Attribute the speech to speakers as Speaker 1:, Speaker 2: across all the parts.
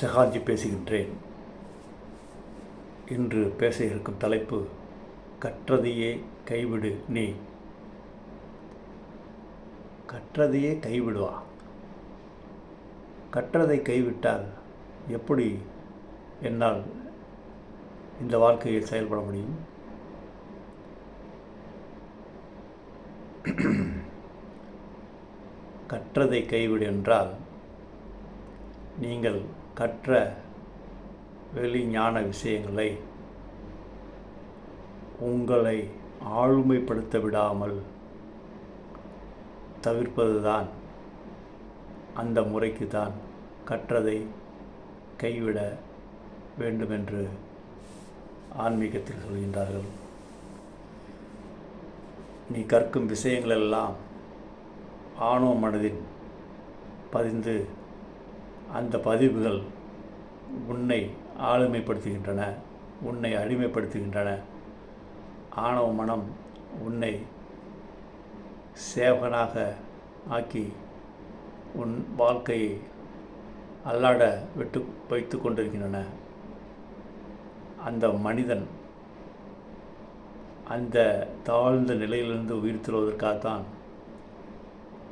Speaker 1: சஹாஜி பேசுகின்றேன். இன்று பேச இருக்கும் தலைப்பு கற்றதையே கைவிடு நீ. கற்றதையே கைவிடுவா கற்றதை கைவிட்டால் எப்படி என்னால் இந்த வாழ்க்கையில் செயல்பட முடியும்? கற்றதை கைவிடு என்றால் நீங்கள் கற்ற வெளி ஞான விஷயங்களை உங்களை ஆளுமைப்படுத்த விடாமல் தவிர்ப்பதுதான் அந்த முறைக்கு தான் கற்றதை கைவிட வேண்டுமென்று ஆன்மீகத்தில் சொல்கின்றார்கள். நீ கற்கும் விஷயங்களெல்லாம் ஆணவ மனதில் பதிந்து அந்த பதிவுகள் உன்னை ஆளுமைப்படுத்துகின்றன உன்னை அடிமைப்படுத்துகின்றன. ஆணவ மனம் உன்னை சேவகனாக ஆக்கி உன் வாழ்க்கையை அல்லாட விட்டு வைத்து கொண்டிருக்கின்றன. அந்த மனிதன் அந்த தாழ்ந்த நிலையிலிருந்து உயிர் தருவதற்காகத்தான்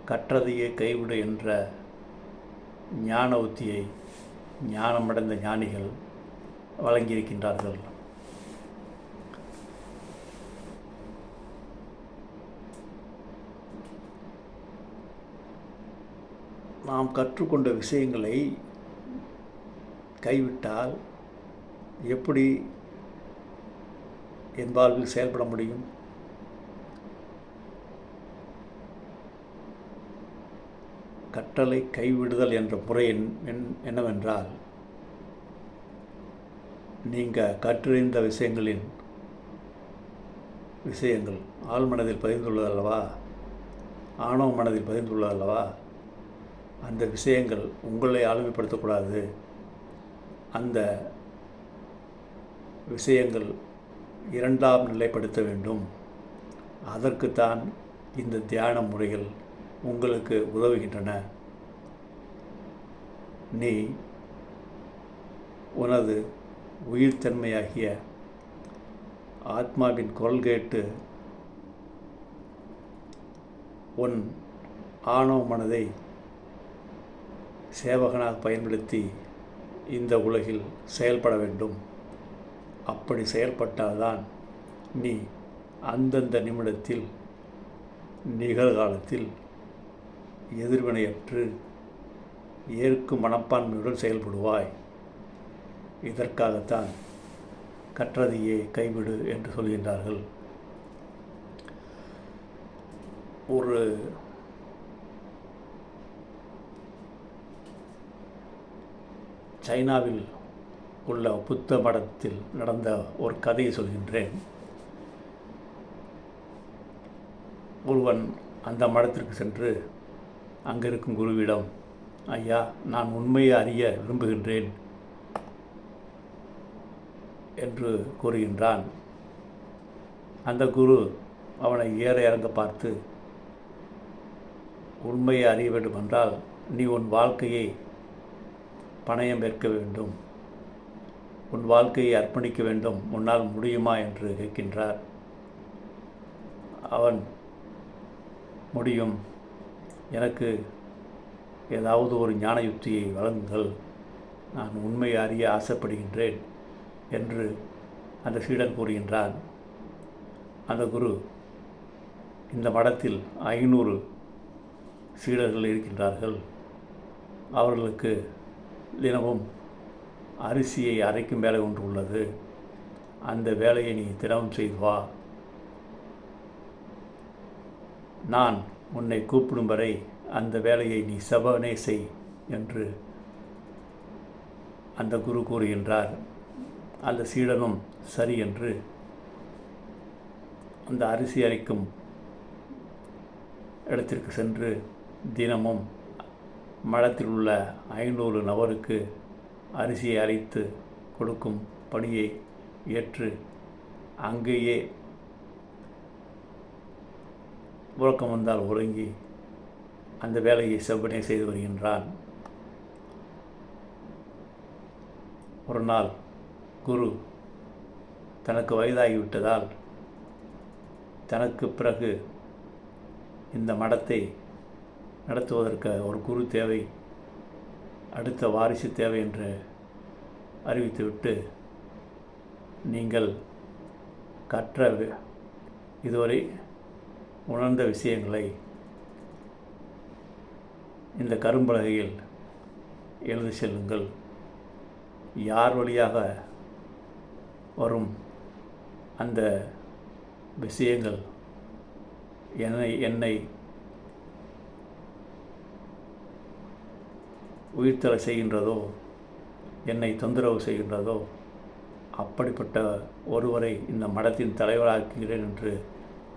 Speaker 1: கற்றதையே கைவிடு என்ற ஞான உத்தியை ஞானமடைந்த ஞானிகள் வழங்கியிருக்கின்றார்கள். நாம் கற்றுக்கொண்ட விஷயங்களை கைவிட்டால் எப்படி என் வாழ்வில் செயல்பட முடியும்? கற்றலை கைவிடுதல் என்ற முறை என்னவென்றால் நீங்கள் கற்றறிந்த விஷயங்களின் விஷயங்கள் ஆழ்மனதில் பதிந்துள்ளது அல்லவா ஆணவ மனதில் பதிந்துள்ளது அல்லவா அந்த விஷயங்கள் உங்களை ஆளுமைப்படுத்தக்கூடாது. அந்த விஷயங்கள் இரண்டாம் நிலைப்படுத்த வேண்டும். அதற்குத்தான் இந்த தியான முறைகள் உங்களுக்கு உதவுகின்றன. நீ உனது உயிர்த்தன்மையாகிய ஆத்மாவின் குரல் கேட்டு உன் ஆணவ மனதை சேவகனாக பயன்படுத்தி இந்த உலகில் செயல்பட வேண்டும். அப்படி செயல்பட்டால்தான் நீ அந்தந்த நிமிடத்தில் நிகழ்காலத்தில் எதிர்வினையற்று ஏற்கும் மனப்பான்மையுடன் செயல்படுவாய். இதற்காகத்தான் கற்றதையே கைவிடு என்று சொல்கின்றார்கள். ஒரு சைனாவில் உள்ள புத்த மடத்தில் நடந்த ஒரு கதையை சொல்கின்றேன். ஒருவன் அந்த மடத்திற்கு சென்று அங்கே இருக்கும் குருவிடம் ஐயா நான் உண்மையை அறிய விரும்புகின்றேன் என்று கூறுகின்றான். அந்த குரு அவனை ஏற இறங்க பார்த்து உண்மையை அறிய வேண்டுமென்றால் நீ உன் வாழ்க்கையை பணயம் ஏற்க வேண்டும். உன் வாழ்க்கையை அர்ப்பணிக்க வேண்டும். உன்னால் முடியுமா? என்று கேட்கின்றார். அவன் முடியும். எனக்கு ஏதாவது ஒரு ஞான யுக்தியை வழங்குங்கள். நான் உண்மையை அறிய ஆசைப்படுகின்றேன் என்று அந்த சீடன் கூறுகின்றான். அந்த குரு இந்த மடத்தில் ஐநூறு சீடர்கள் இருக்கின்றார்கள். அவர்களுக்கு தினமும் அரிசியை அரைக்கும் வேலை ஒன்று உள்ளது. அந்த வேலையை நீ தினமும் செய்து வா. நான் உன்னை கூப்பிடும் வரை அந்த வேலையை நீ செவனே செய் என்று அந்த குரு கூறுகின்றார். அந்த சீடனும் சரி என்று அந்த அரிசி அரைக்கும் இடத்திற்கு சென்று தினமும் மடத்தில் உள்ள ஐநூறு நபருக்கு அரிசியை அரைத்து கொடுக்கும் பணியை ஏற்று அங்கேயே உறக்கம் வந்தால் உறங்கி அந்த வேலையை செவ்வனே செய்து வருகின்றான். ஒரு நாள் குரு தனக்கு வயதாகிவிட்டதால் தனக்கு பிறகு இந்த மடத்தை நடத்துவதற்கு ஒரு குரு தேவை அடுத்த வாரிசு தேவை என்று அறிவித்துவிட்டு நீங்கள் கற்ற இதுவரை உணர்ந்த விஷயங்களை இந்த கரும்பலகையில் எழுதி செல்லுங்கள். யார் வழியாக வரும் அந்த விஷயங்கள்? என்னை என்னை உயிர்த்தலை செய்கின்றதோ? என்னை தொந்தரவு செய்கின்றதோ? அப்படிப்பட்ட ஒருவரை இந்த மடத்தின் தலைவராக்குகிறேன் என்று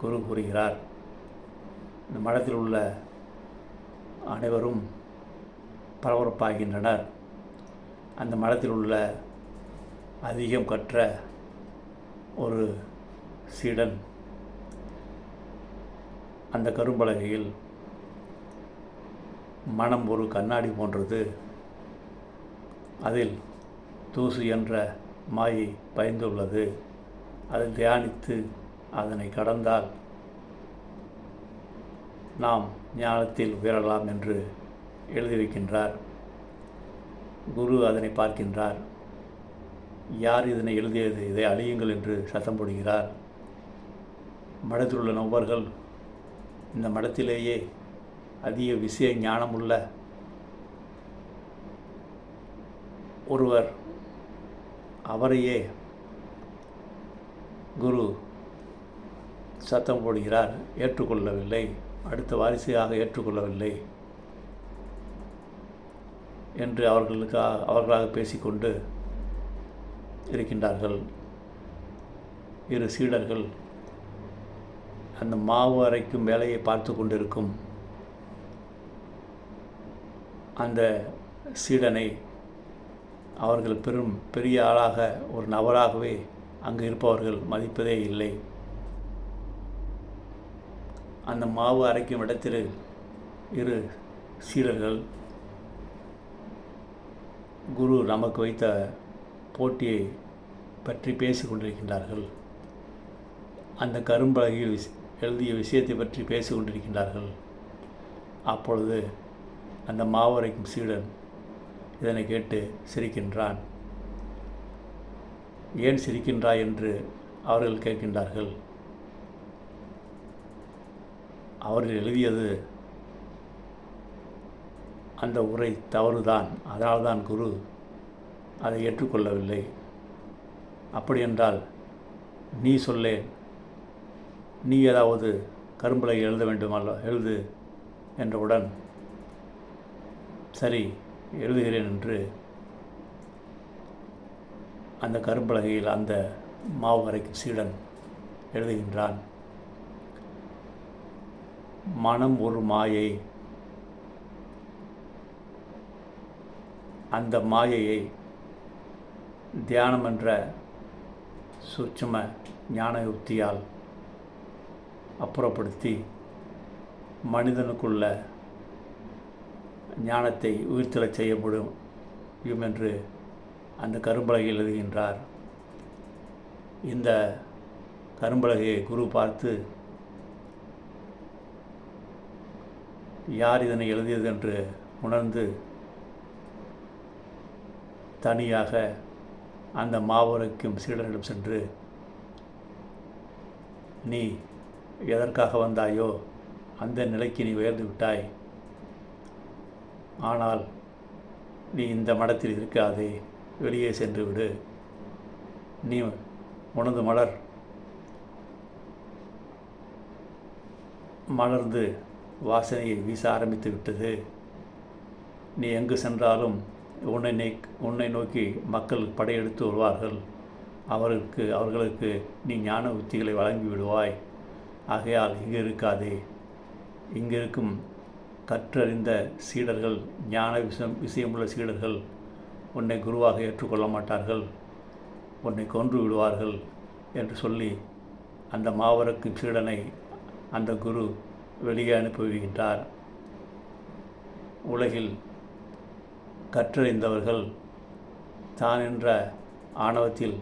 Speaker 1: குரு கூறுகிறார். இந்த மடத்தில் உள்ள அனைவரும் பரபரப்பாகின்றனர். அந்த மடத்தில் உள்ள அதிகம் கற்ற ஒரு சீடன் அந்த கரும்பலகையில் மனம் ஒரு கண்ணாடி போன்றது. அதில் தூசு என்ற மாயை பயந்துள்ளது. அதை தியானித்து அதனை கடந்தால் நாம் ஞானத்தில் உயரலாம் என்று எழுதி வைக்கின்றார் குரு அதனை பார்க்கின்றார். யார் இதனை எழுதியது? இதை அழியுங்கள் என்று சத்தம் போடுகிறார். மடத்தில் உள்ள நபர்கள் இந்த மடத்திலேயே அதிக விஷய ஞானமுள்ள ஒருவர். அவரையே குரு சத்தம் போடுகிறார். ஏற்றுக்கொள்ளவில்லை. அடுத்த வாரிசாக ஏற்றுக்கொள்ளவில்லை என்று அவர்களுக்காக அவர்களாக பேசிக்கொண்டு இருக்கின்றார்கள். இரு சீடர்கள் அந்த மாவு அரைக்கும் வேலையை பார்த்து கொண்டிருக்கும் அந்த சீடனை அவர்கள் பெரும் பெரிய ஆளாக ஒரு நபராகவே அங்கு இருப்பவர்கள் மதிப்பதே இல்லை. அந்த மாவு அரைக்கும் இடத்தில் இரு சீடர்கள் குரு நமக்கு வைத்த போட்டியை பற்றி பேசிக்கொண்டிருக்கின்றார்கள் அந்த கரும்பலகையில் எழுதிய விஷயத்தை பற்றி பேசிக் கொண்டிருக்கின்றார்கள். அப்பொழுது அந்த மாவரைக்கும் சீடன் இதனை கேட்டு சிரிக்கின்றான். ஏன் சிரிக்கின்றாய்? என்று அவர்கள் கேட்கின்றார்கள். அவர்கள் எழுதியது அந்த உரை தவறுதான் அதனால்தான் குரு அதை ஏற்றுக்கொள்ளவில்லை. அப்படியென்றால் நீ சொல்லேன் நீ ஏதாவது கரும்பலை எழுத வேண்டுமல்ல எழுது என்றவுடன் சரி எழுதுகிறேன் என்று அந்த கரும்பலகையில் அந்த மாவு அரைக்கும் சீடன் எழுதுகின்றான். மனம் ஒரு மாயை. அந்த மாயையை தியானம் என்ற சூட்சும ஞான யுக்தியால் அப்புறப்படுத்தி மனிதனுக்குள்ள ஞானத்தை உயிர்த்தெழச் செய்ய முடியும் என்று அந்த கரும்பலகையில் எழுதுகின்றார். இந்த கரும்பலகையை குரு பார்த்து யார் இதனை எழுதியது என்று உணர்ந்து தனியாக அந்த மாவருக்கும் சீடனிடம் சென்று நீ எதற்காக வந்தாயோ அந்த நிலைக்கு நீ உயர்ந்து விட்டாய். ஆனால் நீ இந்த மடத்தில் இருக்காதே. வெளியே சென்று விடு. நீ உனது மலர் மலர்ந்து வாசனையை வீச ஆரம்பித்து விட்டது. நீ எங்கு சென்றாலும் உன்னை நே உன்னை நோக்கி மக்கள் படையெடுத்து வருவார்கள். அவர்களுக்கு அவர்களுக்கு நீ ஞான உத்திகளை வழங்கி விடுவாய். ஆகையால் இங்கே இருக்காதே. இங்கிருக்கும் கற்றறிந்த சீடர்கள் ஞான விஷயம் விஷயமுள்ள சீடர்கள் உன்னை குருவாக ஏற்றுக்கொள்ள மாட்டார்கள். உன்னை கொன்று விடுவார்கள் என்று சொல்லி அந்த மாவரக்கும் சீடனை அந்த குரு வெளியே அனுப்பிவிடுகின்றார் உலகில் கற்றறிந்தவர்கள் தான் என்ற ஆணவத்தில்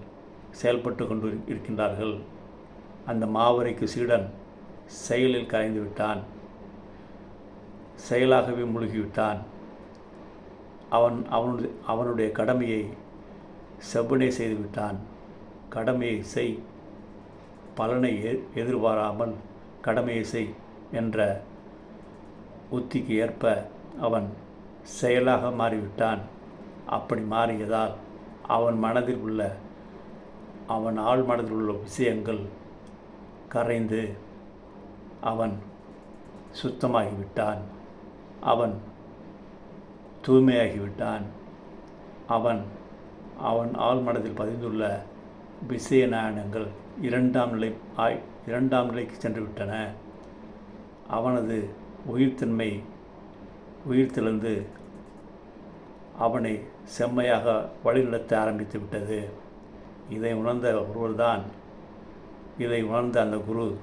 Speaker 1: செயல்பட்டு கொண்டு இருக்கின்றார்கள். அந்த மாவரைக்கு சீடன் செயலில் கரைந்து விட்டான். செயலாகவே மூழ்கிவிட்டான். அவன் அவனுடைய அவனுடைய கடமையை செவ்வனே செய்துவிட்டான் கடமையை செய். பலனை எதிர்பாராமல் கடமையை செய். என்ற உத்திக்கு ஏற்ப அவன் செயலாக மாறிவிட்டான். அப்படி மாறியதால் அவன் மனதில் உள்ள அவன் ஆள் மனதில் உள்ள விஷயங்கள் கரைந்து அவன் சுத்தமாகிவிட்டான். அவன் தூய்மையாகிவிட்டான். அவன் அவன் ஆள் மனதில் பதிந்துள்ள விஷய நாயனங்கள் இரண்டாம் நிலை ஆய் இரண்டாம் நிலைக்கு சென்று விட்டன அவனது உயிர்த்தன்மை உயிர்த்தெழுந்து அவனை செம்மையாக வழிநடத்த ஆரம்பித்து விட்டது. இதை உணர்ந்த ஒருவர்தான் இதை உணர்ந்த அந்த குரு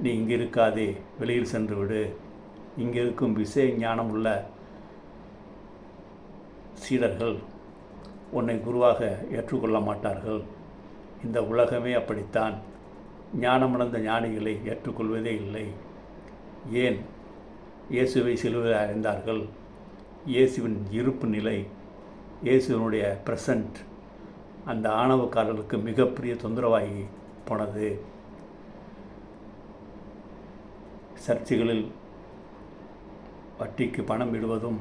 Speaker 1: நீ இங்கே இருக்காதே வெளியில் சென்று விடு. இங்கே இருக்கும் விஷய ஞானம் உள்ள சீடர்கள் உன்னை குருவாக ஏற்றுக்கொள்ள மாட்டார்கள். இந்த உலகமே அப்படித்தான். ஞானமடைந்த ஞானிகளை ஏற்றுக்கொள்வதே இல்லை. ஏன் இயேசுவை சிலுவையில் அறிந்தார்கள் இயேசுவின் இருப்பு நிலை இயேசுவினுடைய ப்ரெசண்ட் அந்த ஆணவக்காரர்களுக்கு மிகப்பெரிய தொந்தரவாகி போனது. சர்ச்சுகளில் வட்டிக்கு பணம் விடுவதும்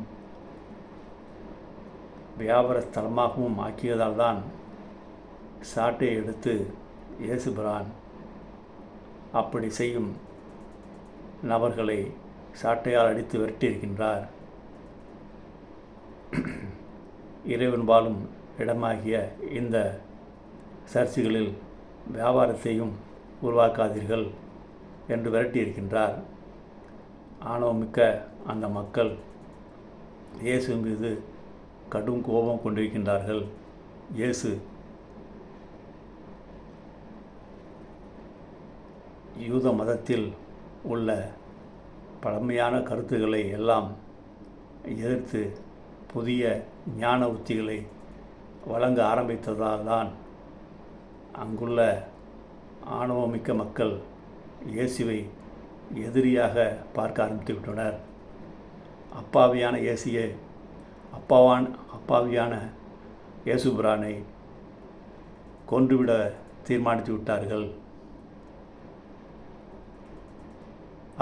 Speaker 1: வியாபார ஸ்தலமாகவும் ஆக்கியதால் தான் சாட்டையை எடுத்து இயேசுபிரான் அப்படி செய்யும் நபர்களை சாட்டையால் அடித்து விரட்டியிருக்கின்றார். இறைவன் வாழும் இடமாகிய இந்த சர்ச்சுகளில் வியாபாரத்தையும் உருவாக்காதீர்கள் என்று விரட்டியிருக்கின்றார். ஆணவமிக்க அந்த மக்கள் இயேசு மீது கடும் கோபம் கொண்டிருக்கின்றார்கள். இயேசு யூத மதத்தில் உள்ள பழமையான கருத்துக்களை எல்லாம் எதிர்த்து புதிய ஞான உத்திகளை வழங்க ஆரம்பித்ததால் தான் அங்குள்ள ஆணவமிக்க மக்கள் இயேசுவை எதிரியாக பார்க்க ஆரம்பித்து விட்டனர் அப்பாவியான இயேசியை அப்பாவான் அப்பாவியான இயேசுபிரானை கொன்றுவிட தீர்மானித்து விட்டார்கள்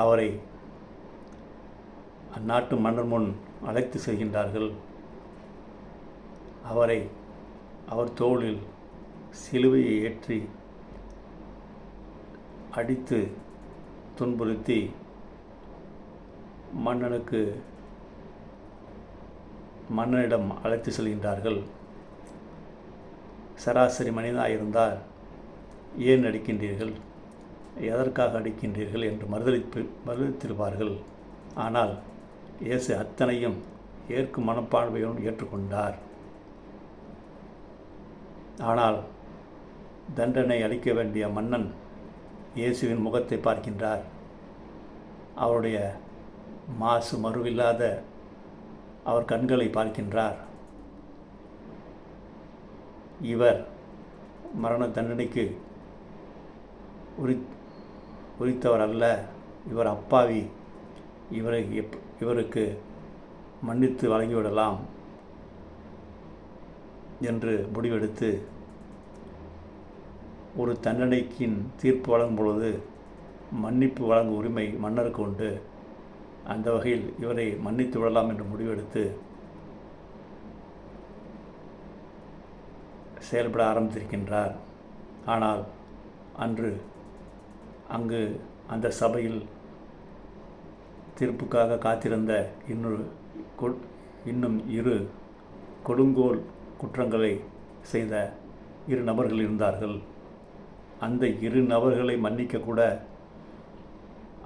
Speaker 1: அவரை அந்நாட்டு மன்னர் முன் அழைத்து செல்கின்றார்கள். அவரை அவர் தோளில் சிலுவையை ஏற்றி அடித்து துன்புறுத்தி மன்னனுக்கு மன்னனிடம் அழைத்து செல்கின்றார்கள். சராசரி மனிதனாக இருந்தால் ஏன் அடிக்கின்றீர்கள் எதற்காக அடிக்கின்றீர்கள் என்று மறுதளிப்பு மறுதளித்திருப்பார்கள் ஆனால் இயேசு அத்தனையும் ஏற்கும் மனப்பான்மையுடன் ஏற்றுக்கொண்டார். ஆனால் தண்டனை அளிக்க வேண்டிய மன்னன் இயேசுவின் முகத்தை பார்க்கின்றார். அவருடைய மாசு மறுவில்லாத அவர் கண்களை பார்க்கின்றார். இவர் மரண தண்டனைக்கு உரி குறித்தவர் அல்ல இவர் அப்பாவி. இவரை எப் இவருக்கு மன்னித்து வழங்கிவிடலாம் என்று முடிவெடுத்து ஒரு தண்டனைக்கின் தீர்ப்பு வழங்கும் பொழுது மன்னிப்பு வழங்கும் உரிமை மன்னருக்கு உண்டு. அந்த வகையில் இவரை மன்னித்து விடலாம் என்று முடிவெடுத்து செயல்பட ஆரம்பித்திருக்கின்றார். ஆனால் அன்று அங்கு அந்த சபையில் தீர்ப்புக்காக காத்திருந்த இன்னொரு இன்னும் இரு கொடுங்கோல் குற்றங்களை செய்த இரு நபர்கள் இருந்தார்கள். அந்த இரு நபர்களை மன்னிக்கக்கூட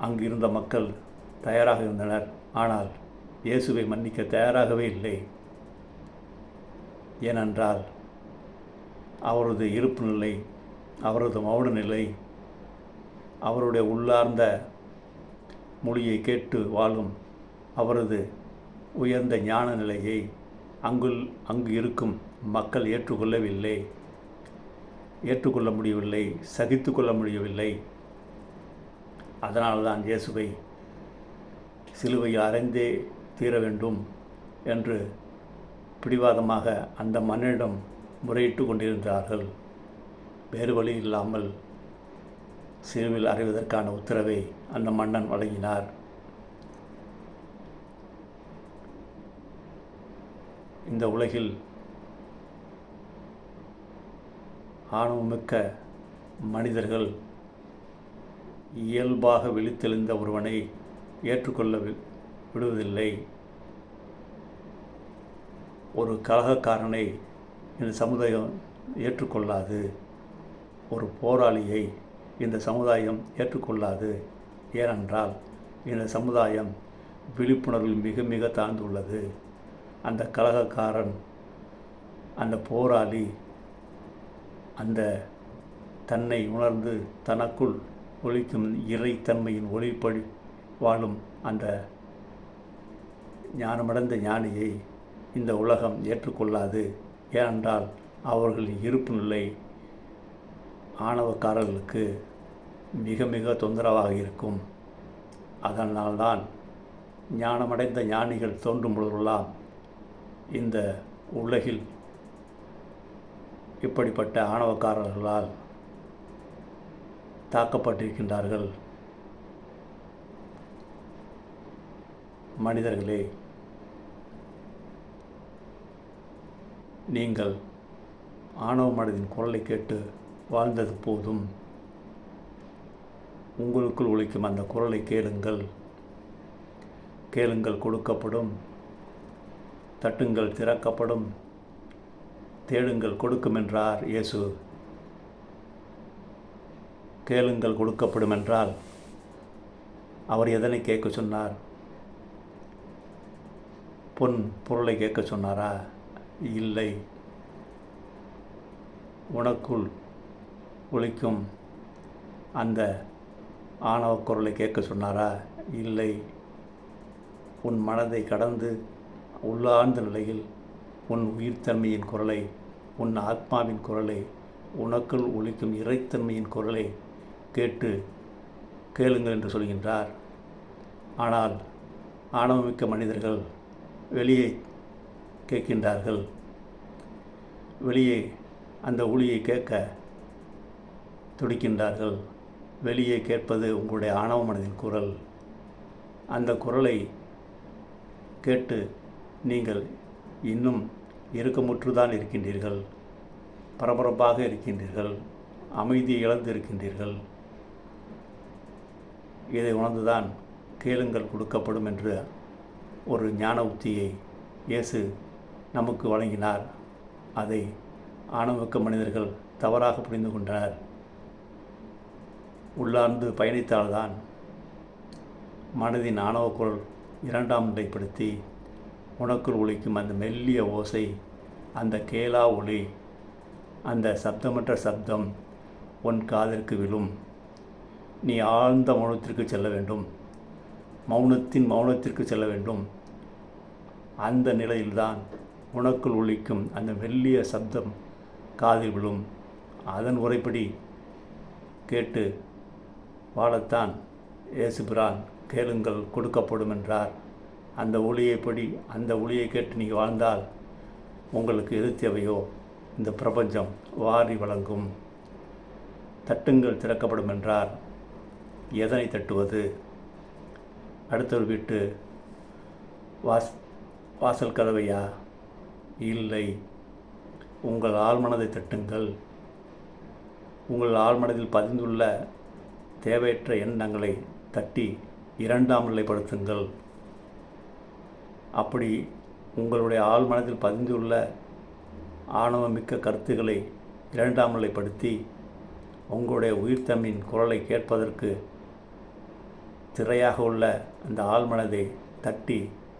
Speaker 1: அங்கு இருந்த மக்கள் தயாராக இருந்தனர். ஆனால் இயேசுவை மன்னிக்க தயாராகவே இல்லை. ஏனென்றால் அவரது இருப்பு நிலை அவரது மௌன நிலை அவருடைய உள்ளார்ந்த மொழியை கேட்டு வாழும் அவரது உயர்ந்த ஞான நிலையை அங்குள் அங்கு இருக்கும் மக்கள் ஏற்றுக்கொள்ளவில்லை. ஏற்றுக்கொள்ள முடியவில்லை சகித்து கொள்ள முடியவில்லை. அதனால்தான் இயேசுவை சிலுவையில் அறைந்தே தீர வேண்டும் என்று பிடிவாதமாக அந்த மன்னனிடம் முறையிட்டு கொண்டிருந்தார்கள். வேறு வழி இல்லாமல் சிறுவில் அறைவதற்கான உத்தரவை அந்த மன்னன் வழங்கினார். இந்த உலகில் ஆணவமிக்க மனிதர்கள் இயல்பாக விழித்தெழுந்த ஒருவனை ஏற்றுக்கொள்ள வி- விடுவதில்லை. ஒரு கலகக்காரனை இந்த சமுதாயம் ஏற்றுக்கொள்ளாது. ஒரு போராளியை இந்த சமுதாயம் ஏற்றுக்கொள்ளாது. ஏனென்றால் இந்த சமுதாயம் விழிப்புணர்வில் மிக மிக தாழ்ந்துள்ளது. அந்த கலகக்காரன் அந்த போராளி அந்த தன்னை உணர்ந்து தனக்குள் ஒழிக்கும் இறைத்தன்மையின் ஒளிப்படி வாழும் அந்த ஞானமடைந்த ஞானியை இந்த உலகம் ஏற்றுக்கொள்ளாது. ஏனென்றால் அவர்களின் இருப்பு நிலை ஆணவக்காரர்களுக்கு மிக மிக தொந்தரவாக இருக்கும். அதனால்தான் ஞானமடைந்த ஞானிகள் தோன்றும் பொழுதெல்லாம் இந்த உலகில் இப்படிப்பட்ட ஆணவக்காரர்களால் தாக்கப்பட்டிருக்கின்றார்கள். மனிதர்களே நீங்கள் ஆணவ மனதின் குரலை கேட்டு வாழ்ந்தது போதும். உங்களுக்குள் உழைக்கும் அந்த குரலை கேளுங்கள். கேளுங்கள் கொடுக்கப்படும். தட்டுங்கள் திறக்கப்படும். தேடுங்கள் கொடுக்கும் என்றார் இயேசு. கேளுங்கள் கொடுக்கப்படும் என்றால் அவர் எதனை கேட்க சொன்னார்? பொன் பொருளை கேட்க சொன்னாரா? இல்லை. உனக்குள் ஒழிக்கும். அந்த ஆணவ குரலை கேட்க சொன்னாரா? இல்லை. உன் மனதை கடந்து உள்ளார்ந்த நிலையில் உன் உயிர்த்தன்மையின் குரலை உன் ஆத்மாவின் குரலை உனக்குள் ஒழிக்கும் இறைத்தன்மையின் குரலை கேட்டு கேளுங்கள் என்று சொல்கின்றார். ஆனால் ஆணவமிக்க மனிதர்கள் வெளியே கேட்கின்றார்கள். வெளியே அந்த ஒளியை கேட்க துடிக்கின்றார்கள். வெளியே கேட்பது உங்களுடைய ஆணவ மனதின் குரல். அந்த குரலை கேட்டு நீங்கள் இன்னும் இறுக்கமுற்றுதான் இருக்கின்றீர்கள். பரபரப்பாக இருக்கின்றீர்கள். அமைதி இழந்து இருக்கின்றீர்கள் இதை உணர்ந்துதான் கேளுங்கள் கொடுக்கப்படும் என்று ஒரு ஞான உத்தியை இயேசு நமக்கு வழங்கினார். அதை ஆணவக்க மனிதர்கள் தவறாக புரிந்து கொண்டனர். உள்ளார்ந்து பயணித்தால்தான் மனதின் ஆணவ இரண்டாம் நிலைப்படுத்தி உனக்குள் ஒழிக்கும் அந்த மெல்லிய ஓசை அந்த கேலா ஒளி அந்த சப்தமற்ற சப்தம் உன் காதிற்கு விழும். நீ ஆழ்ந்த மௌனத்திற்கு செல்ல வேண்டும். மௌனத்தின் மௌனத்திற்கு செல்ல வேண்டும். அந்த நிலையில்தான் உனக்குள் ஒழிக்கும் அந்த மெல்லிய சப்தம் காதில் விழும். அதன் உரைப்படி கேட்டு வாழத்தான் இயேசுபிரான் கேளுங்கள் கொடுக்கப்படும் என்றார் அந்த ஒளியைப்படி அந்த ஒளியை கேட்டு நீங்கள் வாழ்ந்தால் உங்களுக்கு எது தேவையோ இந்த பிரபஞ்சம் வாரி வழங்கும். தட்டுங்கள் திறக்கப்படும் என்றார் எதனை தட்டுவது? அடுத்தவர் வீட்டு வாஸ் வாசல் கதவையா? இல்லை. உங்கள் ஆழ்மனதை தட்டுங்கள். உங்கள் ஆழ்மனதில் பதிந்துள்ள தேவையற்ற எண்ணங்களை தட்டி இரண்டாம் நிலைப்படுத்துங்கள். அப்படி உங்களுடைய ஆழ்மனதில் பதிந்துள்ள ஆணவமிக்க கருத்துக்களை இரண்டாம் நிலைப்படுத்தி உங்களுடைய உயிர்த்தமின் குரலை கேட்பதற்கு திரையாக உள்ள அந்த ஆழ்மனதை தட்டி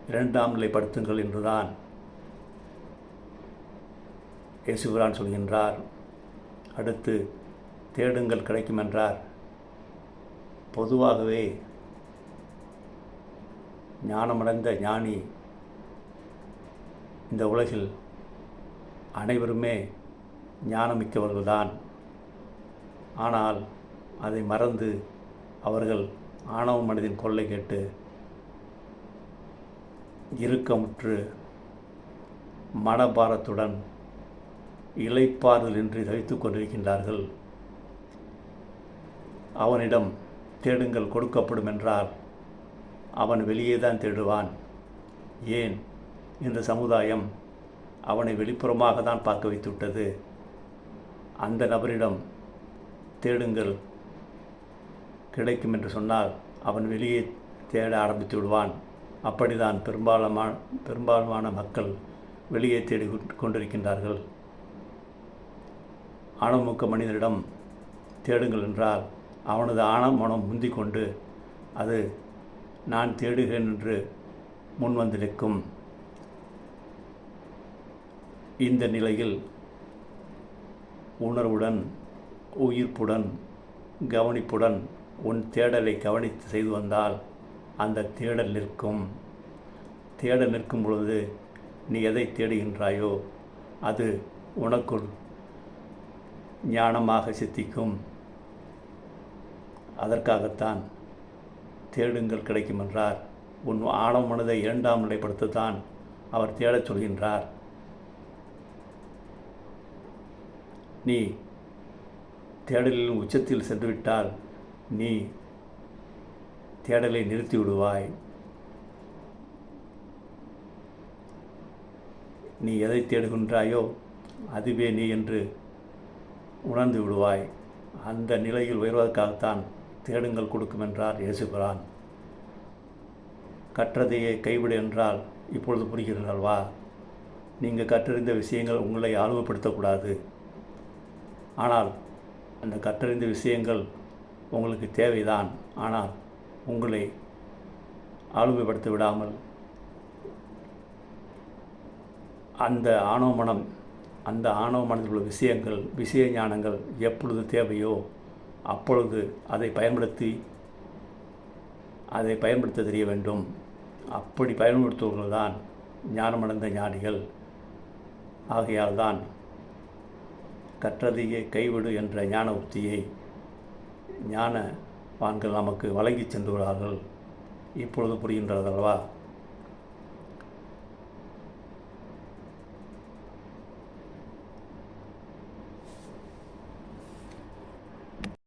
Speaker 1: இரண்டாம் நிலைப்படுத்துங்கள் என்றுதான் இயேசுபிரான் சொல்கின்றார். அடுத்து தேடுங்கள் கிடைக்கும் என்றார் பொதுவாகவே ஞானமடைந்த ஞானி இந்த உலகில் அனைவருமே ஞானமிக்கவர்கள்தான். ஆனால் அதை மறந்து அவர்கள் ஆணவ மனதின் கொள்ளை கேட்டு இறுக்கமுற்று மனபாரத்துடன் இலைப்பாறுதலின்றி தவித்து கொண்டிருக்கின்றார்கள். அவனிடம் தேடுங்கள் கொடுக்கப்படும் என்றால் அவன் வெளியே தான் தேடுவான். ஏன்? இந்த சமுதாயம் அவனை வெளிப்புறமாக தான் பார்க்க வைத்துவிட்டது. அந்த நபரிடம் தேடுங்கள் கிடைக்கும் என்று சொன்னால் அவன் வெளியே தேட ஆரம்பித்து விடுவான். அப்படிதான் பெரும்பாலான பெரும்பாலான மக்கள் வெளியே தேடி கொண்டிருக்கின்றார்கள். ஆணவமுக்க மனிதனிடம் தேடுங்கள் என்றால் அவனது ஆணவ மனம் முந்திக் கொண்டு அது நான் தேடுகிறேன் என்று முன் இந்த நிலையில் உணர்வுடன் உயிர்ப்புடன் கவனிப்புடன் உன் தேடலை கவனித்து செய்து வந்தால் அந்த தேடல் நிற்கும். தேடல் நிற்கும் பொழுது நீ எதை தேடுகின்றாயோ அது உனக்குள் ஞானமாக சித்திக்கும். அதற்காகத்தான் தேடுங்கள் கிடைக்கும் என்றார். உன் ஆழம் மனதை இரண்டாம் நிலைப்படுத்தத்தான் அவர் தேடச் சொல்கின்றார். நீ தேடலின் உச்சத்தில் சென்றுவிட்டால் நீ தேடலை நிறுத்தி விடுவாய் நீ எதை தேடுகின்றாயோ அதுவே நீ என்று உணர்ந்து விடுவாய். அந்த நிலையில் உயர்வதற்காகத்தான் தேடுங்கள் கொடுக்கும் என்றார் இயேசுபிரான். கற்றதையே கைவிடு என்றால் இப்பொழுது புரிகிறீர்கள்வா நீங்கள் கற்றறிந்த விஷயங்கள் உங்களை ஆளுமைப்படுத்தக்கூடாது ஆனால் அந்த கற்றறிந்த விஷயங்கள் உங்களுக்கு தேவைதான். ஆனால் உங்களை ஆளுமைப்படுத்த விடாமல் அந்த ஆணவ மனம் அந்த ஆணவ மனத்தில் உள்ள விஷயங்கள் விஷய ஞானங்கள் எப்பொழுது தேவையோ அப்பொழுது அதை பயன்படுத்தி அதை பயன்படுத்த தெரிய வேண்டும். அப்படி பயன்படுத்துவர்கள் தான் ஞானமடைந்த ஞானிகள். ஆகையால் தான் கற்றதையே கைவிடு என்ற ஞான உத்தியை ஞான வான்கள் நமக்கு வழங்கி சென்றுள்ளார்கள். இப்பொழுது புரிகின்றதல்லவா